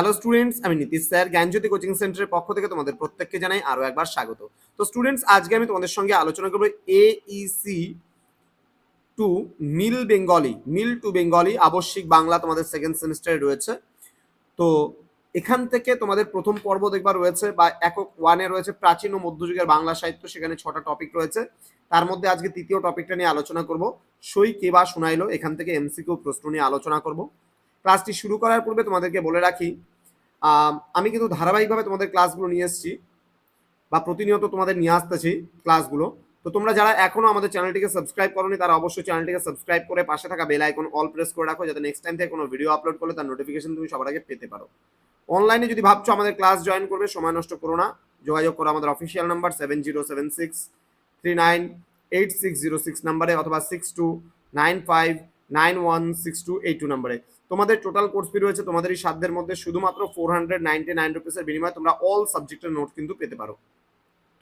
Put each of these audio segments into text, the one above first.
Hello students আমি Nitish sir, জ্ঞানজ্যোতি coaching সেন্টারের পক্ষ থেকে তোমাদের প্রত্যেককে জানাই আরও একবার স্বাগত। তো স্টুডেন্টস আজকে আমি তোমাদের সঙ্গে আলোচনা করব Aisi to MIL Bengali MIL to Bengali আবশ্যিক বাংলা তোমাদের সেকেন্ড সেমিস্টারে রয়েছে। তো এখান থেকে তোমাদের প্রথম পর্ব দেখবার রয়েছে বা একক ওয়ানে রয়েছে প্রাচীন ও মধ্যযুগের বাংলা সাহিত্য, সেখানে ছটা টপিক রয়েছে। তার মধ্যে আজকে তৃতীয় টপিকটা নিয়ে আলোচনা করব। সই কে বা শোনাইলো, এখান থেকে এমসিকিউ প্রশ্ন নিয়ে আলোচনা করব। ক্লাসটি শুরু করার পূর্বে তোমাদেরকে বলে রাখি আম, কিন্তু ধারাবাহিকভাবে তোমাদের ক্লাসগুলো নিয়ে এসেছি বা প্রতিনিয়ত তোমাদের নিয়ে আসতেছি ক্লাসগুলো তো তোমরা যারা এখনও আমাদের চ্যানেলটিকে সাবস্ক্রাইব করোনি তারা অবশ্যই চ্যানেলটিকে সাবস্ক্রাইব করে পাশে থাকা বেল আইকন অল প্রেস করে রাখো যাতে নেক্সট টাইম থেকে কোনো ভিডিও আপলোড করলে তার নোটিফিকেশন তুমি সবার আগে পেতে পারো। অনলাইনে যদি ভাবছ আমাদের ক্লাস জয়েন করবে সময় নষ্ট করো না। যোগাযোগ করো আমাদের official number seven zero seven six three nine eight six zero six নাম্বারে অথবা six two nine five nine one six two eight two নাম্বারে। তোমাদের টোটাল কোর্স ফি রয়েছে তোমাদের এই সাধ্যের মধ্যে শুধুমাত্র ফোর হান্ড্রেড নাইনটি নাইন রুপিসের বিনিময়ে তোমরা অল সাবজেক্টের নোট কিন্তু পেতে পারো।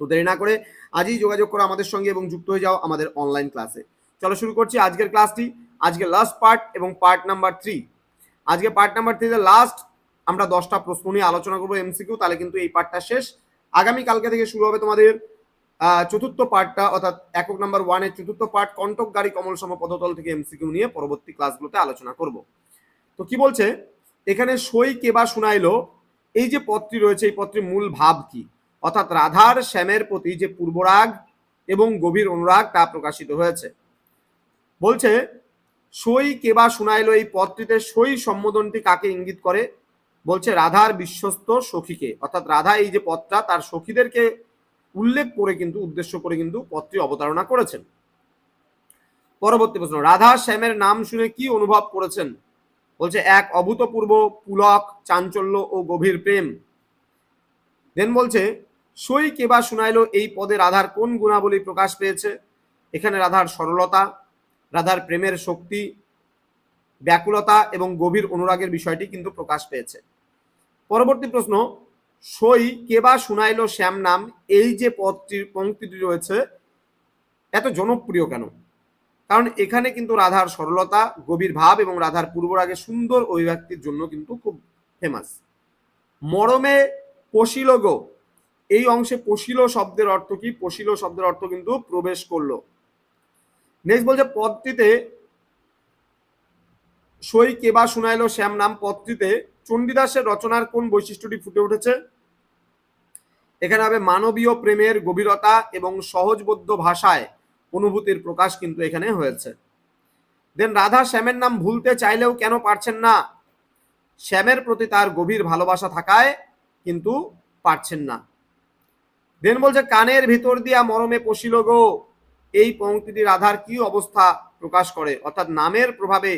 তো দেরি না করে আজই যোগাযোগ করো আমাদের সঙ্গে এবং যুক্ত হয়ে যাও আমাদের অনলাইন ক্লাসে চলো শুরু করছি আজকের ক্লাসটি আজকে লাস্ট পার্ট এবং পার্ট নাম্বার থ্রি আজকে পার্ট নাম্বার থ্রিতে লাস্ট আমরা দশটা প্রশ্ন নিয়ে আলোচনা করব এমসিকিউ তাহলে কিন্তু এই পার্টটা শেষ। আগামী কালকে থেকে শুরু হবে তোমাদের চতুর্থ পার্টটা অর্থাৎ একক নাম্বার ওয়ানের চতুর্থ পার্ট কণ্টক গাড়ি কমল সম পদতল থেকে এমসিকিউ নিয়ে পরবর্তী ক্লাসগুলোতে আলোচনা করব। তো কি বলছে? এখানে সই কে বা শুনাইলো? এই যে পদটি রয়েছে, এই পদটির মূল ভাব কি? অর্থাৎ রাধার শ্যামের প্রতি যে পূর্বরাগ এবং গভীর অনুরাগ, তা প্রকাশিত হয়েছে। বলছে, সই কে বা শুনাইলো এই পদটিতে সই সম্বোধনটি কাকে ইঙ্গিত করে? বলছে, রাধার বিশ্বস্ত সখীকে। অর্থাৎ রাধা এই যে পদটা, তার সখীদেরকে উল্লেখ করে কিন্তু, উদ্দেশ্য করে কিন্তু পদটি অবতারণা করেছেন। পরবর্তী প্রশ্ন, রাধা শ্যামের নাম শুনে কি অনুভব করেছেন? বলছে, এক অভূতপূর্ব পুলক, চাঞ্চল্য ও গভীর প্রেম। দেন বলছে, সই কেবা শুনাইলো এই পদে রাধার কোন গুণাবলী প্রকাশ পেয়েছে? এখানে রাধার সরলতা, রাধার প্রেমের শক্তি, ব্যাকুলতা এবং গভীর অনুরাগের বিষয়টি কিন্তু প্রকাশ পেয়েছে। পরবর্তী প্রশ্ন সই কেবা শুনাইলো শ্যাম নাম, এই যে পদটির পঙ্ক্তিটি রয়েছে, এত জনপ্রিয় কেন? কারণ এখানে কিন্তু রাধার সরলতা, গভীর ভাব এবং রাধার পূর্বরাগে সুন্দর অভিব্যক্তির জন্য কিন্তু খুব ফেমাস মরমে পশিল গো, এই অংশে পশিল শব্দের অর্থ কি? পশিল শব্দের অর্থ কিন্তু প্রবেশ করল। নেক্সট বলছে, পদটিতে সই কেবা শুনাইলো শ্যাম নাম পদটিতে চণ্ডীদাসের রচনার কোন বৈশিষ্ট্যটি ফুটে উঠেছে? এখানে হবে মানবীয় প্রেমের গভীরতা এবং সহজবোধ্য ভাষায় অনুভূতির প্রকাশ কিন্তু এখানে হয়েছে। দেন রাধা শ্যামের নাম ভুলতে চাইলেও কেন পারছেন না? শ্যামের প্রতি তার গভীর ভালোবাসা থাকায় কিন্তু পারছেন না। দেন বলছে, কানের ভিতর দিয়া মরমে পশিল গো। এই পংক্তিটি রাধার কি অবস্থা প্রকাশ করে? অর্থাৎ নামের প্রভাবে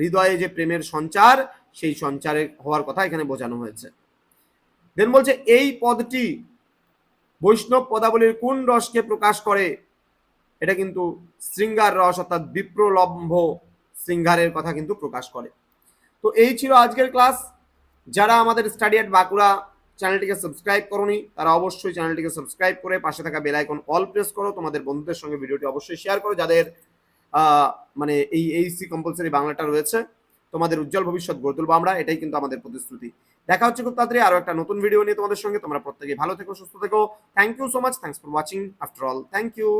হৃদয়ে যে প্রেমের সঞ্চার, সেই সঞ্চারে হওয়ার কথা এখানে বোঝানো হয়েছে। দেন বলছে, এই পদটি বৈষ্ণব পদাবলীর কোন রসকে প্রকাশ করে? এটা কিন্তু শৃঙ্গার রস অর্থাৎ বিপ্রলম্ভ শৃঙ্গারের কথা কিন্তু প্রকাশ করে। তো এই ছিল আজকের ক্লাস। যারা আমাদের স্টাডি অ্যাট বাঁকুড়া চ্যানেলটিকে সাবস্ক্রাইব করনি, তারা অবশ্যই চ্যানেলটিকে সাবস্ক্রাইব করে পাশে থাকা বেল আইকন অল প্রেস করো। তোমাদের বন্ধুদের সঙ্গে ভিডিওটি অবশ্যই শেয়ার করো। যাদের মানে এই এইসি কম্পালসারি বাংলাটা রয়েছে, তোমাদের উজ্জ্বল ভবিষ্যৎ গড়ে তুলবো আমরা, এটাই কিন্তু আমাদের প্রতিশ্রুতি। দেখা হচ্ছে খুব তাড়াতাড়ি আরও একটা নতুন ভিডিও নিয়ে তোমাদের সঙ্গে, তোমরা প্রত্যেকে ভালো থেকো, সুস্থ থেকো। Thank you so much thanks for watching after all thank you